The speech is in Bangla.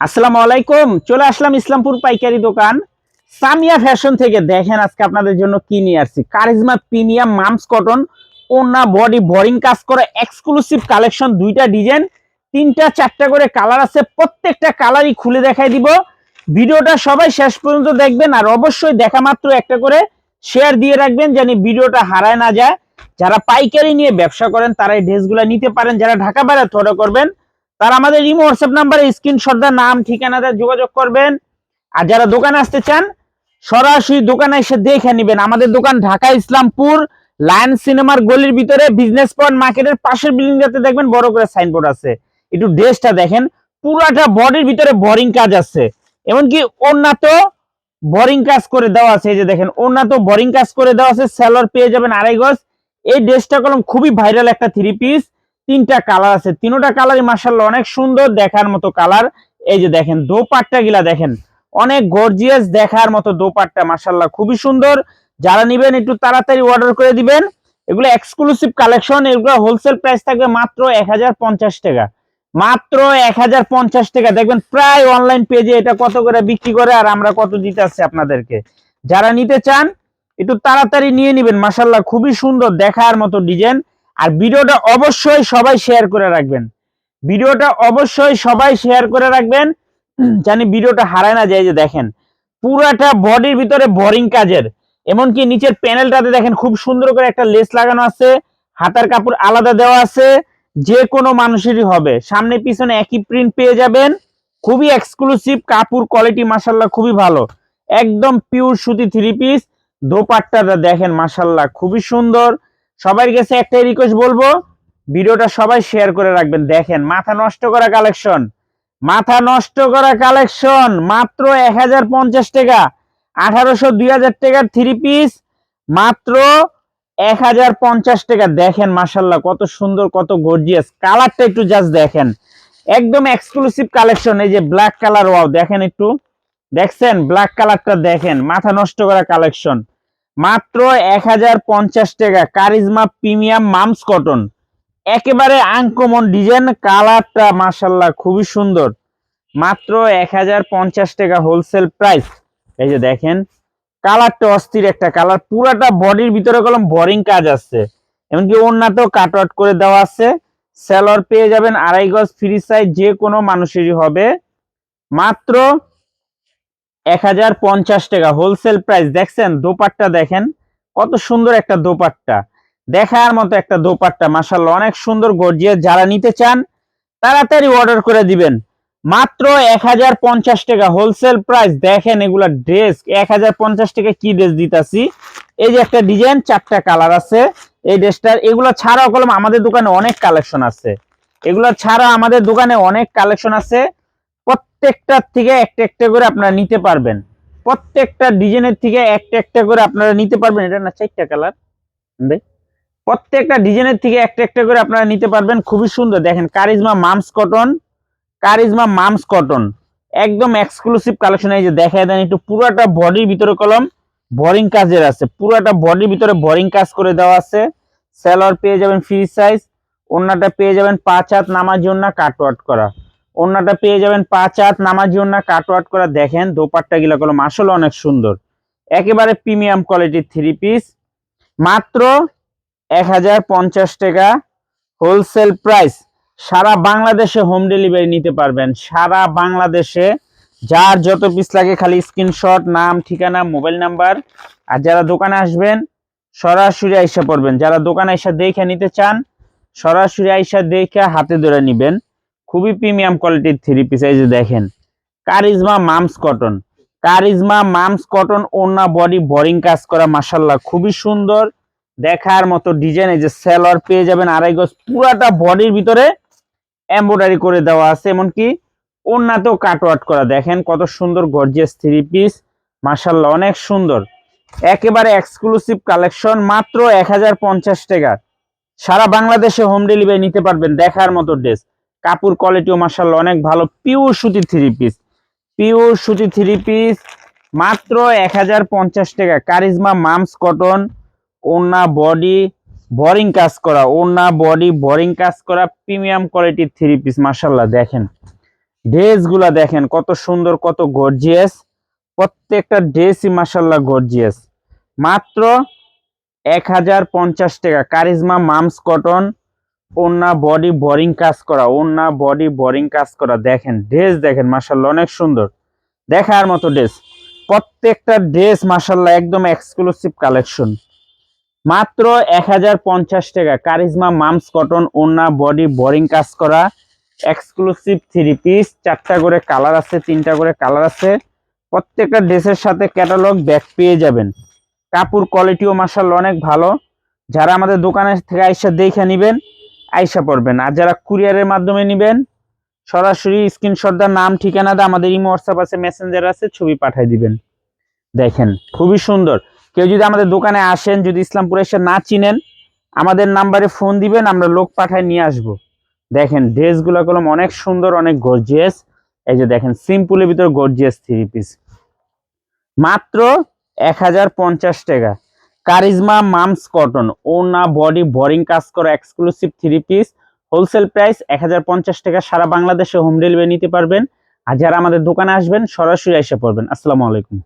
আসসালামু আলাইকুম, চলে আসলাম ইসলামপুর পাইকারি দোকান। সামিয়া ফ্যাশন থেকে দেখেন আজকে আপনাদের জন্য কি নিয়ে আসছি। কারিজমা প্রিমিয়াম মামস কটন ওনা বডি, বোরিং কাজ করে এক্সক্লুসিভ কালেকশন দুইটা ডিজাইন তিনটা, চারটা করে কালার আছে, প্রত্যেকটা কালারই খুলে দেখাই দিব। ভিডিওটা সবাই শেষ পর্যন্ত দেখবেন আর অবশ্যই দেখা মাত্র একটা করে শেয়ার দিয়ে রাখবেন জানি ভিডিওটা হারায় না যায়। যারা পাইকারি নিয়ে ব্যবসা করেন, তারা এই ড্রেসগুলো নিতে পারেন। যারা ঢাকা বাইরে থ্রো করবেন তারা আমাদের ইমো হোয়াটসঅ্যাপ নাম্বারে স্ক্রিনশট দেওয়া নাম ঠিকানাতে যোগাযোগ করবেন। আর যারা দোকানে আসতে চান, সরাসরি দোকানে এসে দেখে নেবেন। আমাদের দোকান ঢাকা ইসলামপুর লায়ন সিনেমার গলির ভিতরে বিজনেস পয়েন্ট মার্কেটের পাশের বিল্ডিংটাতে দেখবেন, বড় করে সাইনবোর্ড আছে। একটু ড্রেসটা দেখেন, পুরাটা বডির ভিতরে বোরিং কাজ আছে। এমনকি ওন্না তো বোরিং কাজ করে দেওয়া আছে। এই যে দেখেন ওন্না তো বোরিং কাজ করে দেওয়া আছে। সেলর পেয়ে যাবেন আড়াই গজ। এই ড্রেসটা কলম খুবই ভাইরাল একটা থ্রি পিস তিনটা কালার আছে। তিনোটা কালারই মার্শাল্লাহ অনেক সুন্দর দেখার মতো কালার এই যে দেখেন দোপাট্টা গিলা দেখেন। অনেক গর্জিয়াস দেখার মতো দোপাট্টা মার্শাল্লাহ খুবই সুন্দর। যারা নিবেন একটু তাড়াতাড়ি অর্ডার করে দিবেন। এগুলো এক্সক্লুসিভ কালেকশন এগুলো হোলসেল প্রাইস থাকবে মাত্র এক হাজার পঞ্চাশ টাকা। মাত্র এক হাজার পঞ্চাশ টাকা। দেখবেন প্রায় অনলাইন পেজে এটা কত করে বিক্রি করে আর আমরা কত দিতে আসছি আপনাদেরকে। যারা নিতে চান, একটু তাড়াতাড়ি নিয়ে নিবেন। মাসাল্লাহ খুবই সুন্দর দেখার মতো ডিজাইন আর ভিডিওটা অবশ্যই সবাই শেয়ার করে রাখবেন। ভিডিওটা অবশ্যই সবাই শেয়ার করে রাখবেন। জানি ভিডিওটা হারায় না যায় যে দেখেন, পুরাটা বডির ভিতরে বোরিং কাজের। এমনকি নিচের প্যানেলটাতে দেখেন খুব সুন্দর করে একটা লেস লাগানো আছে, হাতার কাপড় আলাদা দেওয়া আছে, যে কোনো মানুষেরই হবে। সামনে পিছনে একই প্রিন্ট পেয়ে যাবেন। খুবই এক্সক্লুসিভ কাপড় কোয়ালিটি মাসাল্লাহ খুবই ভালো। একদম পিওর সুতি থ্রি পিস দোপাট্টাটা দেখেন মাসাল্লাহ খুবই সুন্দর। সবার কাছে একটাই রিকোয়েস্ট বলব, ভিডিওটা সবাই শেয়ার করে রাখবেন। দেখেন, মাথা নষ্ট করা কালেকশন মাথা নষ্ট করা কালেকশন মাত্র এক হাজার পঞ্চাশ টাকা। আঠারোশো, দুই হাজার টাকার থ্রি পিস মাত্র এক হাজার পঞ্চাশ টাকা। দেখেন মাসাল্লাহ কত সুন্দর, কত গর্জিয়াস কালারটা একটু জাস্ট দেখেন। একদম এক্সক্লুসিভ কালেকশন এই যে ব্ল্যাক কালার ওয়াও দেখেন একটু। দেখছেন? ব্ল্যাক কালারটা দেখেন, মাথা নষ্ট করা কালেকশন মাত্র এক হাজার পঞ্চাশ টাকা। Charisma premium mum's cotton. একেবারে আনকমন ডিজাইন কালারটা মাসাল্লাহ খুবই সুন্দর। মাত্র এক হাজার পঞ্চাশ টাকা হোলসেল প্রাইস এই যে দেখেন, কালারটা অস্থির একটা কালার। পুরাটা বডির ভিতরে কলম বোরিং কাজ আছে। এমনকি ওনাতেও কাট আউট করে দেওয়া আছে। সেলর পেয়ে যাবেন আড়াই গজ ফ্রি সাইজ যে কোনো মানুষেরই হবে। মাত্র এক হাজার পঞ্চাশ টাকা হোলসেল প্রাইস দেখছেন, দোপাট্টা দেখেন, কত সুন্দর একটা দোপাট্টা। দেখার মতো একটা দোপাট্টা মাসাল্লাহ অনেক সুন্দর, গর্জিয়াস। যারা নিতে চান, তাড়াতাড়ি অর্ডার করে দিবেন। মাত্র এক হাজার পঞ্চাশ টাকা হোলসেল প্রাইস দেখেন এগুলা ড্রেস এক হাজার পঞ্চাশ টাকা কি ড্রেস দিতাছি। এই যে একটা ডিজাইন চারটা কালার আছে এই ড্রেসটার এগুলো ছাড়াও কলম, আমাদের দোকানে অনেক কালেকশন আছে। এগুলো ছাড়া আমাদের দোকানে অনেক কালেকশন আছে। প্রত্যেকটার থেকে একটা একটা করে আপনারা নিতে পারবেন। প্রত্যেকটা ডিজাইনের থেকে একটা একটা করে আপনারা নিতে পারবেন। এটা না চারটা কালার? প্রত্যেকটা ডিজাইনের থেকে একটা একটা করে আপনারা নিতে পারবেন। খুবই সুন্দর। দেখেন, charisma mum's cotton, charisma mum's cotton. একদম এক্সক্লুসিভ কালেকশন এই যে দেখা দেন একটু, পুরাটা বডির ভিতরে কলম বোরিং কাজের আছে। পুরাটা বডির ভিতরে বোরিং কাজ করে দেওয়া আছে। সেলর পেয়ে যাবেন ফ্রি সাইজ ওন্নাটা পেয়ে যাবেন পাঁচ হাত নামার জন্য কাটওয়াট করা। ওন্নাটা পেয়ে যাবেন পাঁচ হাত নামার জন্য কাটওয়াট করা। দেখেন, দোপাট্টা গিলা কলম আসলে অনেক সুন্দর। একেবারে প্রিমিয়াম কোয়ালিটির থ্রি পিস মাত্র এক হাজার পঞ্চাশ টাকা হোলসেল প্রাইস। সারা বাংলাদেশে হোম ডেলিভারি নিতে পারবেন। সারা বাংলাদেশে যার যত পিস লাগে খালি স্ক্রিনশট নাম, ঠিকানা মোবাইল নাম্বার আর যারা দোকানে আসবেন, সরাসরি আইসা পড়বেন। যারা দোকানে আইসা দেখে নিতে চান, সরাসরি আইসা দেখে হাতে ধরে নিবেন। খুবই প্রিমিয়াম কোয়ালিটির থ্রি পিস এই যে দেখেন। Charisma mum's cotton charisma mum's cotton ওনা বডি বোরিং কাজ করা মাসাল্লাহ খুবই সুন্দর। দেখার মতো ডিজাইন এই যে সেলর পেয়ে যাবেন আড়াই গজ। পুরাটা বডির ভিতরে এমব্রয়ডারি করে দেওয়া আছে, এমনকি ওনাতেও কাটওয়াট করা। দেখেন কত সুন্দর গর্জিয়াস থ্রি পিস মাসাল্লাহ অনেক সুন্দর। একেবারে এক্সক্লুসিভ কালেকশন মাত্র এক হাজার পঞ্চাশ টাকা। সারা বাংলাদেশে হোম ডেলিভারি নিতে পারবেন, দেখার মতো ড্রেস কাপড় কোয়ালিটিও মাসাল্লাহ অনেক ভালো পিওর সুতি থ্রি পিস পিওর সুতি থ্রি পিস মাত্র এক হাজার পঞ্চাশ টাকা। কারিজমা, মামস কটন ওনা বডি বোরিং কাজ করা ওনা বডি বোরিং কাজ করা প্রিমিয়াম কোয়ালিটির থ্রি পিস মাসাল্লাহ দেখেন। ড্রেসগুলা দেখেন, কত সুন্দর, কত গর্জিয়াস প্রত্যেকটা ড্রেসই মাসাল্লাহ গর্জিয়াস মাত্র এক হাজার পঞ্চাশ টাকা। কারিজমা, মামস কটন ওন্না বডি বোরিং কাজ করা ওন্না বডি বোরিং কাজ করা। দেখেন ড্রেস দেখেন মাসাল্লাহ অনেক সুন্দর। দেখার মতো ড্রেস প্রত্যেকটা ড্রেস মাসাল্লাহ একদম এক্সক্লুসিভ কালেকশন মাত্র এক হাজার পঞ্চাশ টাকা। কারিজমা মামস কটন ওন্না বডি বোরিং কাজ করা। এক্সক্লুসিভ থ্রি পিস চারটা করে কালার আছে, তিনটা করে কালার আছে। প্রত্যেকটা ড্রেসের সাথে ক্যাটালগ ব্যাগ পেয়ে যাবেন। কাপড় কোয়ালিটিও মাসাল্লাহ অনেক ভালো। যারা আমাদের দোকানের থেকে আইসা দেখে নেবেন আইসা পড়বেন। আর যারা কুরিয়ারের মাধ্যমে নেবেন, সরাসরি স্ক্রিনশট দা নাম, ঠিকানা দা আমাদের ইমো হোয়াটসঅ্যাপ আছে মেসেঞ্জার আছে, ছবি পাঠিয়ে দিবেন। দেখেন, খুবই সুন্দর। কেউ যদি আমাদের দোকানে আসেন, যদি ইসলামপুরে এসে না চিনেন, আমাদের নাম্বারে ফোন দিবেন, আমরা লোক পাঠায় নিয়ে আসব। দেখেন ড্রেসগুলো কলম অনেক সুন্দর, অনেক গর্জিয়াস এই যে দেখেন সিম্পলের ভিতর গর্জিয়াস থ্রি পিস মাত্র এক হাজার পঞ্চাশ টাকা। Charisma mum's cotton. ওনা বডি বোরিং কাজ করা exclusive three piece wholesale price এক হাজার পঞ্চাশ টাকা, সারা বাংলাদেশে হোম ডেলিভারি নিতে পারবেন। আর যারা আমাদের দোকানে আসবেন, সরাসরি এসে পড়বেন। আসসালামু আলাইকুম।